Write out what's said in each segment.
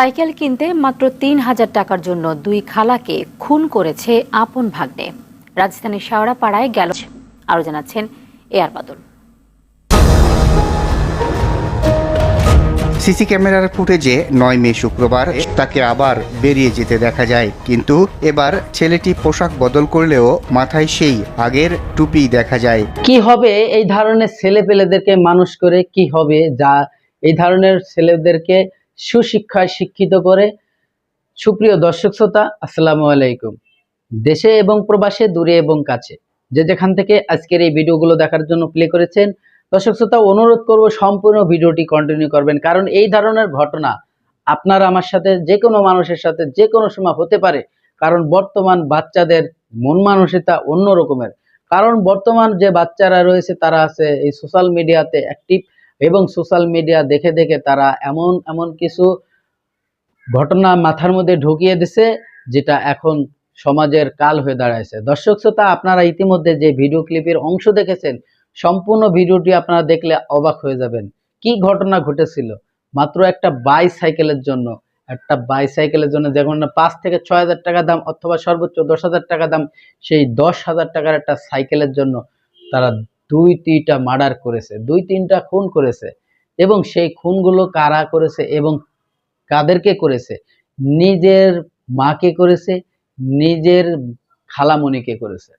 Cycle কিনতে মাত্র তিন হাজার টাকার জন্য দুই খালাকে খুন করেছে আপন ভাগ্নে। রাজধানীর শেওড়াপাড়ায় গেল আরও জানাচ্ছেন এয়ার বাদল। সিসি ক্যামেরার ফুটেজে নয় মে শুক্রবার তাকে আবার বেরিয়ে যেতে দেখা যায়। কিন্তু এবার ছেলেটি পোশাক বদল করলেও মাথায় সেই আগের টুপি দেখা যায়। কি হবে? এই ধরনের ছেলে পেলেদেরকে মানুষ করে কি হবে? যা এই ধরনের ছেলেদেরকে সুশিক্ষায় শিক্ষিত করে। সুপ্রিয় দর্শক শ্রোতা, আসসালামু আলাইকুম। দেশে এবং প্রবাসে, দূরে এবং কাছে, যে যেখান থেকে আজকের এই ভিডিওগুলো দেখার জন্য প্লে করেছেন, দর্শক শ্রোতা, অনুরোধ করব সম্পূর্ণ ভিডিওটি কন্টিনিউ করবেন, কারণ এই ধরনের ঘটনা আপনার আমার সাথে, যে কোনো মানুষের সাথে, যে কোনো সময় হতে পারে, কারণ বর্তমান বাচ্চাদের মন মানসিকতা অন্য রকমের। কারণ বর্তমান যে বাচ্চারা রয়েছে, তারা আছে এই সোশ্যাল মিডিয়াতে অ্যাক্টিভ এবং সোশ্যাল মিডিয়া দেখে দেখে তারা এমন এমন কিছু ঘটনা মাথার মধ্যে ঢুকিয়ে দিছে, যেটা এখন সমাজের কাল হয়ে দাঁড়াইছে। দর্শক শ্রোতা, আপনারা ইতিমধ্যে যে ভিডিও ক্লিপের অংশ দেখেছেন, সম্পূর্ণ ভিডিওটি আপনারা দেখলে অবাক হয়ে যাবেন। কি ঘটনা ঘটেছিল? মাত্র একটা বাইসাইকেলের জন্য, একটা বাইসাইকেলের জন্য যেমন পাঁচ থেকে ছয় হাজার টাকা দাম অথবা সর্বোচ্চ দশ হাজার টাকা দাম, সেই দশ হাজার টাকার একটা সাইকেলের জন্য তারা দুই তিনটা মার্ডার করেছে দুই তিনটা খুন করেছে। এবং সেই খুনগুলো কারা করেছে এবং কাদেরকে করেছে? নিজের মাকে করেছে, নিজের খালামণিকে করেছে।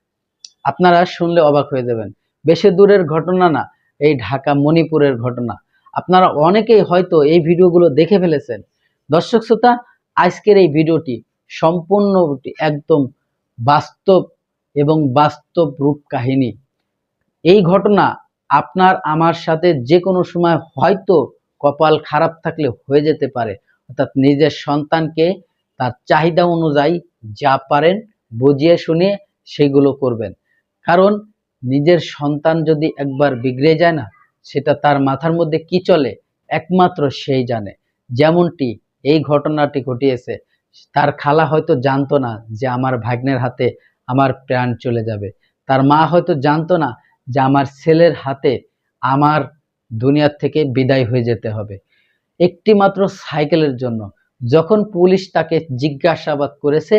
আপনারা শুনলে অবাক হয়ে যাবেন। বেশি দূরের ঘটনা না, এই ঢাকা মণিপুরের ঘটনা। আপনারা অনেকেই হয়তো এই ভিডিওগুলো দেখে ফেলেছেন। দর্শক শ্রোতা, আজকের এই ভিডিওটি সম্পূর্ণ একদম বাস্তব এবং বাস্তব রূপ কাহিনী এই ঘটনা আপনার, আমার সাথে যে কোনো সময় হয়তো কপাল খারাপ থাকলে হয়ে যেতে পারে। অর্থাৎ নিজের সন্তানকে তার চাহিদা অনুযায়ী যা পারেন বুঝিয়ে শুনিয়ে সেগুলো করবেন। কারণ নিজের সন্তান যদি একবার বিগড়ে যায় না, সেটা তার মাথার মধ্যে কি চলে? একমাত্র সেই জানে। যেমনটি এই ঘটনাটি ঘটিয়েছে, তার খালা হয়তো জানতো না যে আমার ভাগ্নের হাতে আমার প্রাণ চলে যাবে। তার মা হয়তো জানতো না যে আমার ছেলের হাতে আমার দুনিয়ার থেকে বিদায় হয়ে যেতে হবে। একটি মাত্র সাইকেলের জন্য। যখন পুলিশ তাকে জিজ্ঞাসাবাদ করেছে,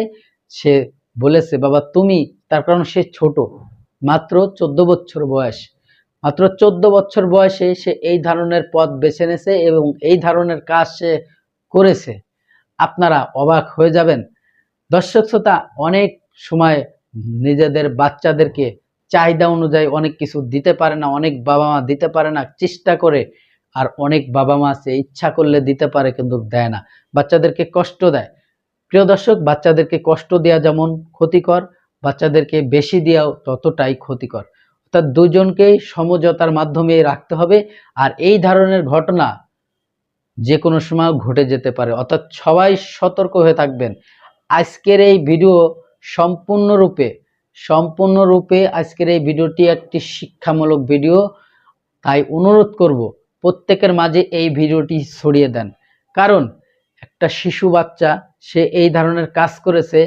সে বলেছে, বাবা, তুমি, তার কারণ সে ছোট, মাত্র চোদ্দ বছর বয়স। মাত্র চোদ্দ বছর বয়সে সে এই ধরনের পথ বেছে নিয়েছে এবং এই ধরনের কাজ সে করেছে। আপনারা অবাক হয়ে যাবেন। দর্শক শ্রোতা, অনেক সময় নিজেদের বাচ্চাদেরকে চাহিদা অনুযায়ী অনেক কিছু দিতে পারে না, অনেক বাবা মা দিতে পারে না, চেষ্টা করে আর অনেক বাবা মা আছে, ইচ্ছা করলে দিতে পারে কিন্তু দেয় না। বাচ্চাদেরকে কষ্ট দেয়। প্রিয় দর্শক, বাচ্চাদেরকে কষ্ট দেওয়া যেমন ক্ষতিকর, বাচ্চাদেরকে বেশি দেওয়াও ততটাই ক্ষতিকর। অর্থাৎ দুজনকেই সমঝোতার মাধ্যমে রাখতে হবে আর এই ধরনের ঘটনা যে কোনো সময় ঘটে যেতে পারে। অর্থাৎ সবাই সতর্ক হয়ে থাকবেন। আজকের এই ভিডিও সম্পূর্ণরূপে সম্পূর্ণরূপে আজকের এই ভিডিওটি একটি শিক্ষামূলক ভিডিও। তাই অনুরোধ করব, প্রত্যেকের মাঝে এই ভিডিওটি ছড়িয়ে দেন। কারণ, একটা শিশু বাচ্চা, সে এই ধরনের কাজ করেছে,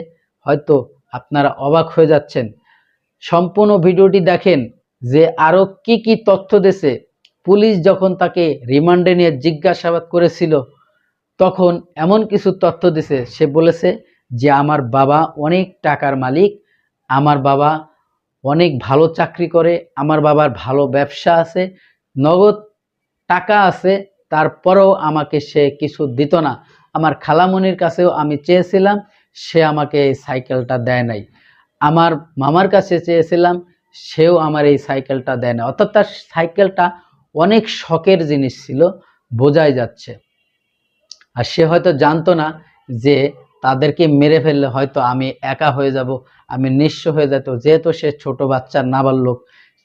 হয়তো আপনারা অবাক হয়ে যাচ্ছেন। সম্পূর্ণ ভিডিওটি দেখেন যে আরও কি কি তথ্য দিয়েছে। পুলিশ যখন তাকে রিমান্ডে নিয়ে জিজ্ঞাসাবাদ করেছিল, তখন এমন কিছু তথ্য দিছে সে বলেছে যে, আমার বাবা অনেক টাকার মালিক আমার বাবা অনেক ভালো চাকরি করে, আমার বাবার ভালো ব্যবসা আছে, নগদ টাকা আছে, তারপরেও আমাকে সে কিছু দিত না। আমার খালামনির কাছেও আমি চেয়েছিলাম, সে আমাকে এই সাইকেলটা দেয় নাই। আমার মামার কাছে চেয়েছিলাম, সেও আমার এই সাইকেলটা দেয় না অর্থাৎ তার সাইকেলটা অনেক শখের জিনিস ছিল, বোঝাই যাচ্ছে। আর সে হয়তো জানতো না যে তাদেরকে মেরে ফেললে হয়তো আমি একা হয়ে যাব, আমি নিঃস্ব হয়ে যেত। যেহেতু সে ছোট বাচ্চার নাবালক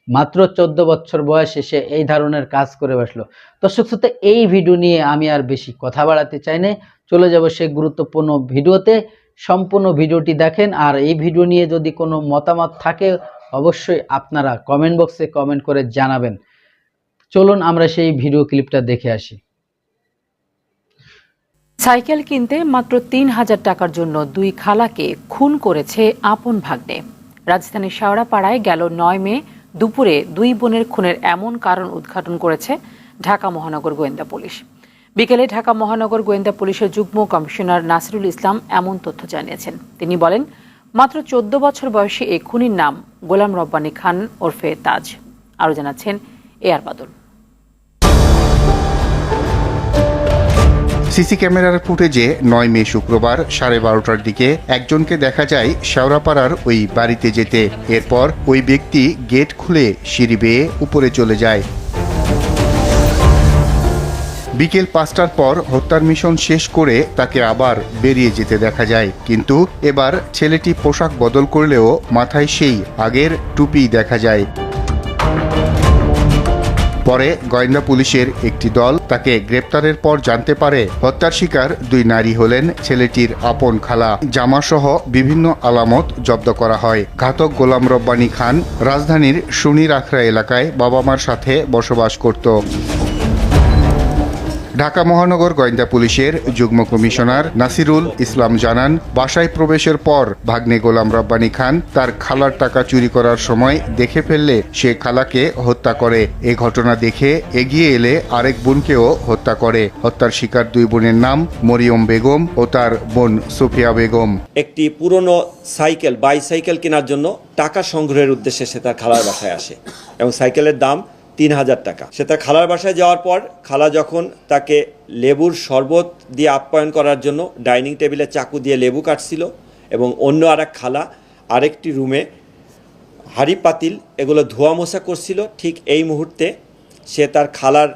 মাত্র চোদ্দ বছর বয়সে সে এই ধরনের কাজ করে বসল। দর্শক শ্রোতা এই ভিডিও নিয়ে আমি আর বেশি কথা বাড়াতে চাই না চলে যাব সেই গুরুত্বপূর্ণ ভিডিওতে। সম্পূর্ণ ভিডিওটি দেখেন আর এই ভিডিও নিয়ে যদি কোনো মতামত থাকে, অবশ্যই আপনারা কমেন্ট বক্সে কমেন্ট করে জানাবেন। চলুন আমরা সেই ভিডিও ক্লিপটা দেখে আসি। সাইকেল কিনতে মাত্র তিন হাজার টাকার জন্য দুই খালাকে খুন করেছে আপন ভাগ্নে। রাজধানীর শেওড়াপাড়ায় গেল নয় মে দুপুরে দুই বোনের খুনের এমন কারণ উদ্ঘাটন করেছে ঢাকা মহানগর গোয়েন্দা পুলিশ। বিকেলে ঢাকা মহানগর গোয়েন্দা পুলিশের যুগ্ম কমিশনার নাসিরুল ইসলাম এমন তথ্য জানিয়েছেন। তিনি বলেন, মাত্র চোদ্দ বছর বয়সী এই খুনির নাম গোলাম রব্বানী খান ওরফে তাজ। আরও জানাচ্ছেন এ আর বাদল। সিসি ক্যামেরার ফুটেজে নয় মে শুক্রবার সাড়ে বারোটার দিকে একজনকে দেখা যায় শেওড়াপাড়ার ওই বাড়িতে যেতে। এরপর ওই ব্যক্তি গেট খুলে সিঁড়ি বেয়ে উপরে চলে যায়। বিকেল পাঁচটার পর হত্যার মিশন শেষ করে তাকে আবার বেরিয়ে যেতে দেখা যায়। কিন্তু এবার ছেলেটি পোশাক বদল করলেও মাথায় সেই আগের টুপি দেখা যায়। পরে গোয়েন্দা পুলিশের একটি দল তাকে গ্রেপ্তারের পর জানতে পারে হত্যার শিকার দুই নারী হলেন ছেলেটির আপন খালা। জামাসহ বিভিন্ন আলামত জব্দ করা হয়। ঘাতক গোলাম রব্বানী খান রাজধানীর সুনির আখড়া এলাকায় বাবা মার সাথে বসবাস করত। ঢাকা মহানগর গোয়েন্দা পুলিশের যুগ্ম কমিশনার নাসিরুল ইসলাম জানান, বাসায় প্রবেশের পর ভাগ্নে গোলাম রব্বানী খান তার খালার টাকা চুরি করার সময় দেখে ফেললে সে খালাকে হত্যা করে। এ ঘটনা দেখে এগিয়ে এলে আরেক বোনকেও হত্যা করে। হত্যার শিকার দুই বোনের নাম মরিয়ম বেগম ও তার বোন সুফিয়া বেগম। একটি পুরনো সাইকেল, বাইসাইকেল কেনার জন্য টাকা সংগ্রহের উদ্দেশ্যে সে তার খালার বাসায় আসে এবং সাইকেলের দাম তিন হাজার টাকা। সে তার খালার বাসায় যাওয়ার পর খালা যখন তাকে লেবুর শরবত দিয়ে আপ্যায়ন করার জন্য ডাইনিং টেবিলে চাকু দিয়ে লেবু কাটছিল এবং অন্য আর খালা আরেকটি রুমে হাড়ি পাতিল এগুলো ধোয়া মোছা করছিল, ঠিক এই মুহূর্তে সে তার খালার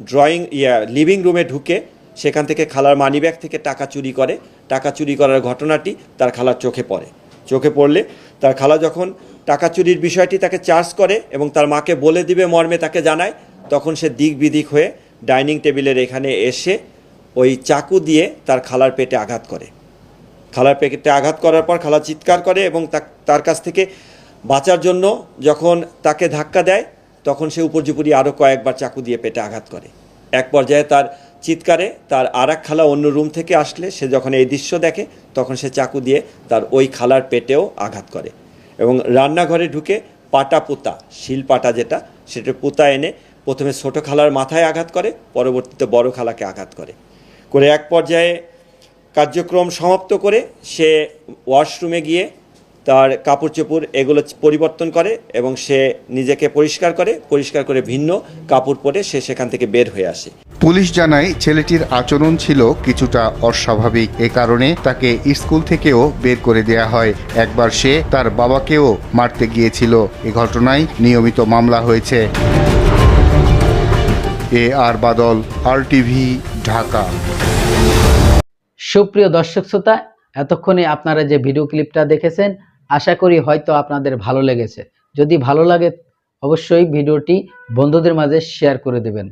ড্রয়িং ইয়া লিভিং রুমে ঢুকে সেখান থেকে খালার মানিব্যাগ থেকে টাকা চুরি করে। টাকা চুরি করার ঘটনাটি তার খালার চোখে পড়ে। চোখে পড়লে। তার খালা যখন টাকা চুরির বিষয়টি তাকে চার্জ করে এবং তার মাকে বলে দিবে মর্মে তাকে জানায়, তখন সে দিক বিদিক হয়ে ডাইনিং টেবিলের এখানে এসে ওই চাকু দিয়ে তার খালার পেটে আঘাত করে। খালার পেটে আঘাত করার পর খালা চিৎকার করে এবং তার কাছ থেকে বাঁচার জন্য যখন তাকে ধাক্কা দেয়, তখন সে উপর্যুপুরি আরও কয়েকবার চাকু দিয়ে পেটে আঘাত করে। এক পর্যায়ে তার চিৎকারে তার আর এক খালা অন্য রুম থেকে আসলে, সে যখন এই দৃশ্য দেখে, তখন সে চাকু দিয়ে তার ওই খালার পেটেও আঘাত করে এবং রান্নাঘরে ঢুকে পাটা পোতা, শিল পাটা যেটা সেটা পোতা এনে প্রথমে ছোটো খালার মাথায় আঘাত করে, পরবর্তীতে বড় খালাকে আঘাত করে। করে এক পর্যায়ে কার্যক্রম সমাপ্ত করে সে ওয়াশরুমে গিয়ে তার কাপড় চোপড় এগুলো পরিবর্তন করে এবং সে নিজেকে পরিষ্কার করে পরিষ্কার করে ভিন্ন কাপড় পরে সে সেখান থেকে বের হয়ে আসে। পুলিশ জানায় ছেলেটির আচরণ ছিল কিছুটা অস্বাভাবিক। এ কারণে তাকে স্কুল থেকেও বের করে দেয়া হয়। একবার সে তার বাবাকেও মারতে গিয়েছিল। এ ঘটনায় নিয়মিত মামলা হয়েছে। A R Badal R TV Dhaka. সুপ্রিয় দর্শক শ্রোতা এতক্ষণে আপনারা যে ভিডিও ক্লিপটা দেখেছেন আশা করি হয়তো আপনাদের ভালো লেগেছে। যদি ভালো লাগে, অবশ্যই ভিডিওটি বন্ধুদের মাঝে শেয়ার করে দেবেন।